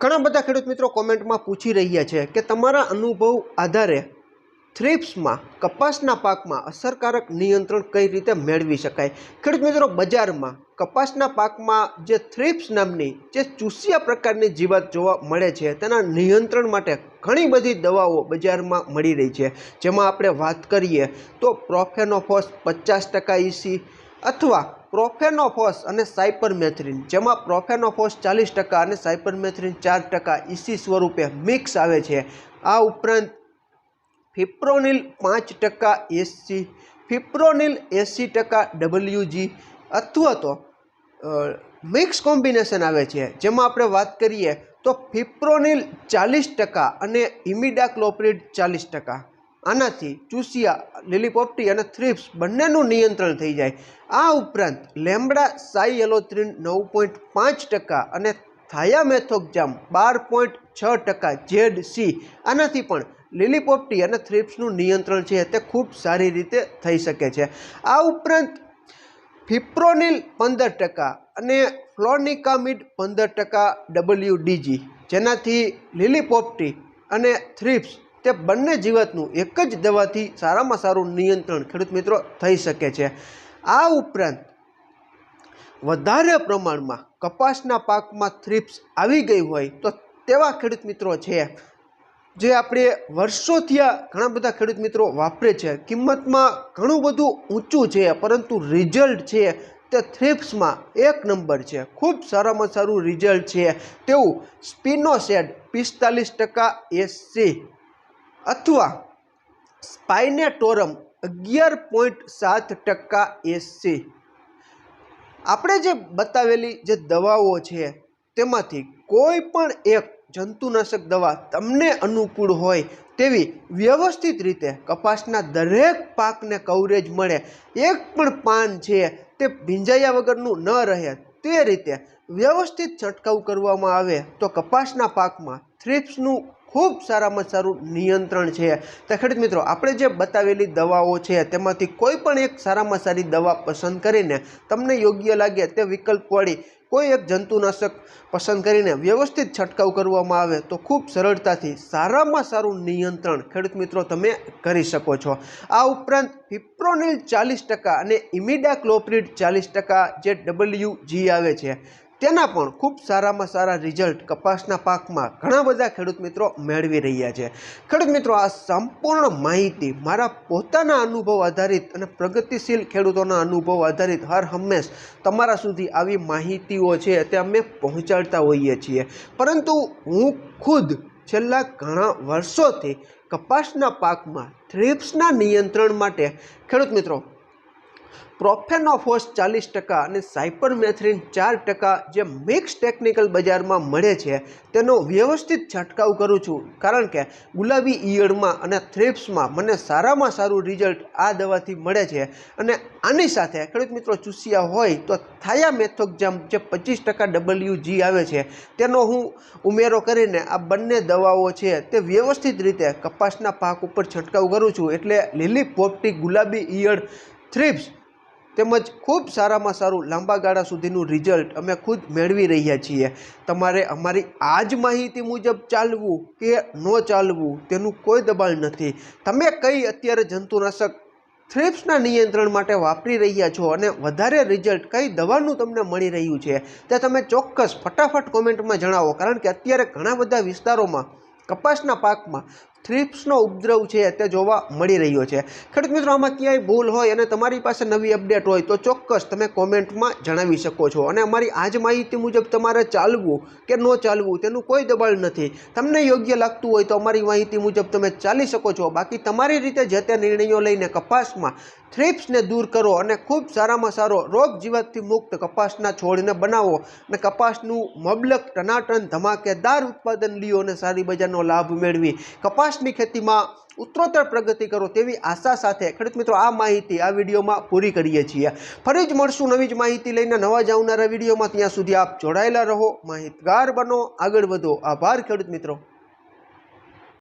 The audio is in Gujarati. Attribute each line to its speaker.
Speaker 1: ઘણા બધા ખેડૂત મિત્રો કોમેન્ટમાં પૂછી રહ્યા છે કે તમારા અનુભવ આધારે થ્રિપ્સમાં, કપાસના પાકમાં અસરકારક નિયંત્રણ કઈ રીતે મેળવી શકાય? ખેડૂત મિત્રો, બજારમાં કપાસના પાકમાં જે થ્રિપ્સ નામની જે ચૂસિયા પ્રકારની જીવાત જોવા મળે છે, તેના નિયંત્રણ માટે ઘણી બધી દવાઓ બજારમાં મળી રહી છે. જેમાં આપણે વાત કરીએ તો પ્રોફેનોફોસ પચાસ ટકા ઇસી અથવા પ્રોફેનોફોસ અને સાયપરમેથ્રિન, જેમાં પ્રોફેનોફોસ ચાલીસ ટકા અને સાયપરમેથ્રિન ચાર ટકા ઇસી સ્વરૂપે મિક્સ આવે છે. આ ઉપરાંત ફિપ્રોનિલ પાંચ ટકા એસસી ફિપ્રોનિલ એંસી ટકા ડબલ્યુજી અથવા તો મિક્સ કોમ્બિનેશન આવે છે. જેમાં આપણે વાત કરીએ તો ફિપ્રોનિલ ચાલીસ ટકા અને ઇમિડાક્લોપ્રિડ ચાલીસ ટકા. આનાથી ચૂસિયા લીલીપોપટી અને થ્રિપ્સ બંનેનું નિયંત્રણ થઈ જાય. આ ઉપરાંત લેમડા સાઇએલોથ્રિન નવ પોઈન્ટ પાંચ ટકા અને થાયામેથોકજામ બાર પોઈન્ટ છ ટકા જેડ સી. આનાથી પણ લીલીપોપટી અને થ્રિપ્સનું નિયંત્રણ છે તે ખૂબ સારી રીતે થઈ શકે છે. આ ઉપરાંત ફિપ્રોનિલ પંદર ટકા અને ફ્લોનિકામિડ પંદર ટકા ડબલ્યુડીજી જેનાથી લીલીપોપટી અને થ્રિપ્સ તે બંને જીવાતનું એક જ દવાથી સારામાં સારું નિયંત્રણ ખેડૂત મિત્રો થઈ શકે છે. આ ઉપરાંત વધારે પ્રમાણમાં કપાસના પાકમાં થ્રિપ્સ આવી ગઈ હોય તો તેવા ખેડૂત મિત્રો છે. જે આપણે વર્ષોથી આ ઘણા બધા ખેડૂત મિત્રો વાપરે છે. કિંમતમાં ઘણું બધું ઊંચું છે, પરંતુ રિઝલ્ટ છે તે થ્રિપ્સમાં એક નંબર છે. ખૂબ સારામાં સારું રિઝલ્ટ છે. તેવું સ્પિનોસેડ પિસ્તાલીસ ટકા એસસી અથવા સ્પાઇનેટોરમ અગિયાર પોઈન્ટ સાત ટકા એસી આપણે જે બતાવેલી જે દવાઓ છે, તેમાંથી કોઈ પણ એક જંતુનાશક દવા તમને અનુકૂળ હોય તેવી વ્યવસ્થિત રીતે કપાસના દરેક પાકને કવરેજ મળે, એક પણ પાન છે તે ભીંજાયા વગરનું ન રહે, તે રીતે વ્યવસ્થિત છંટકાવ કરવામાં આવે તો કપાસના પાકમાં થ્રિપ્સનું ખૂબ સારામાં સારું નિયંત્રણ છે. તો ખેડૂત મિત્રો, આપણે જે બતાવેલી દવાઓ છે, તેમાંથી કોઈ પણ એક સારામાં સારી દવા પસંદ કરીને તમને યોગ્ય લાગે તે વિકલ્પવાળી કોઈ એક જંતુનાશક પસંદ કરીને વ્યવસ્થિત છંટકાવ કરવામાં આવે તો ખૂબ સરળતાથી સારામાં સારું નિયંત્રણ ખેડૂત મિત્રો તમે કરી શકો છો. આ ઉપરાંત ફિપ્રોનિલ ચાલીસ ટકા અને ઇમિડાક્લોપ્રિડ ચાલીસ ટકા જે ડબલ્યુ જી આવે છે તેના પણ ખૂબ સારામાં સારા રિઝલ્ટ કપાસના પાકમાં ઘણા બધા ખેડૂત મિત્રો મેળવી રહ્યા છે. ખેડૂત મિત્રો, આ સંપૂર્ણ માહિતી મારા પોતાના અનુભવ આધારિત અને પ્રગતિશીલ ખેડૂતોના અનુભવ આધારિત હર હંમેશ તમારા સુધી આવી માહિતીઓ છે તે અમે પહોંચાડતા હોઈએ છીએ. પરંતુ હું ખુદ છેલ્લા ઘણા વર્ષોથી કપાસના પાકમાં થ્રિપ્સના નિયંત્રણ માટે ખેડૂત મિત્રો પ્રોફેનોફોસ ચાલીસ ટકા અને સાયપરમેથ્રિન ચાર ટકા જે મિક્સ ટેકનિકલ બજારમાં મળે છે, તેનો વ્યવસ્થિત છંટકાવ કરું છું. કારણ કે ગુલાબી ઈયળમાં અને થ્રિપ્સમાં મને સારામાં સારું રિઝલ્ટ આ દવાથી મળે છે અને આની સાથે ખેડૂત મિત્રો ચૂસ્યા હોય તો થાયા મેથોક્જામ જે પચીસ ટકા ડબલ્યુ જી આવે છે, તેનો હું ઉમેરો કરીને આ બંને દવાઓ છે તે વ્યવસ્થિત રીતે કપાસના પાક ઉપર છંટકાવ કરું છું. એટલે લીલી પોપટી ગુલાબી ઈયળ થ્રિપ્સ તેમજ ખૂબ સારામાં સારું લાંબા ગાળા સુધીનું રિઝલ્ટ અમે ખુદ મેળવી રહ્યા છીએ. તમારે અમારી આ જ માહિતી મુજબ ચાલવું કે ન ચાલવું તેનું કોઈ દબાણ નથી. તમે કઈ અત્યારે જંતુનાશક થ્રિપ્સના નિયંત્રણ માટે વાપરી રહ્યા છો અને વધારે રિઝલ્ટ કઈ દવાનું તમને મળી રહ્યું છે તે તમે ચોક્કસ ફટાફટ કોમેન્ટમાં જણાવો. કારણ કે અત્યારે ઘણા બધા વિસ્તારોમાં, કપાસના પાકમાં થ્રિપ્સનો ઉપદ્રવ છે તે જોવા મળી રહ્યો છે. ખેડૂત મિત્રો, આમાં ક્યાંય ભૂલ હોય અને તમારી પાસે નવી અપડેટ હોય તો ચોક્કસ તમે કોમેન્ટમાં જણાવી શકો છો. અને અમારી આજ માહિતી મુજબ તમારે ચાલવું કે ન ચાલવું તેનું કોઈ દબાણ નથી. તમને યોગ્ય લાગતું હોય તો અમારી માહિતી મુજબ તમે ચાલી શકો છો. બાકી તમારી રીતે જે તે નિર્ણયો લઈને કપાસમાં થ્રિપ્સને દૂર કરો અને ખૂબ સારામાં સારો રોગ જીવાતથી મુક્ત કપાસના છોડને બનાવો અને કપાસનું મબલક ટનાટન, ધમાકેદાર ઉત્પાદન લ્યો અને સારી બજારનો લાભ મેળવી. કપાસની ખેતીમાં ઉત્તરોત્તર પ્રગતિ કરો તેવી આશા સાથે ખેડૂત મિત્રો આ માહિતી આ વિડીયોમાં પૂરી કરીએ છીએ. ફરી જ મળશું નવી જ માહિતી લઈને નવા જ આવનારા વિડીયોમાં. ત્યાં સુધી આપ જોડાયેલા રહો. માહિતગાર બનો. આગળ વધો. આભાર ખેડૂત મિત્રો.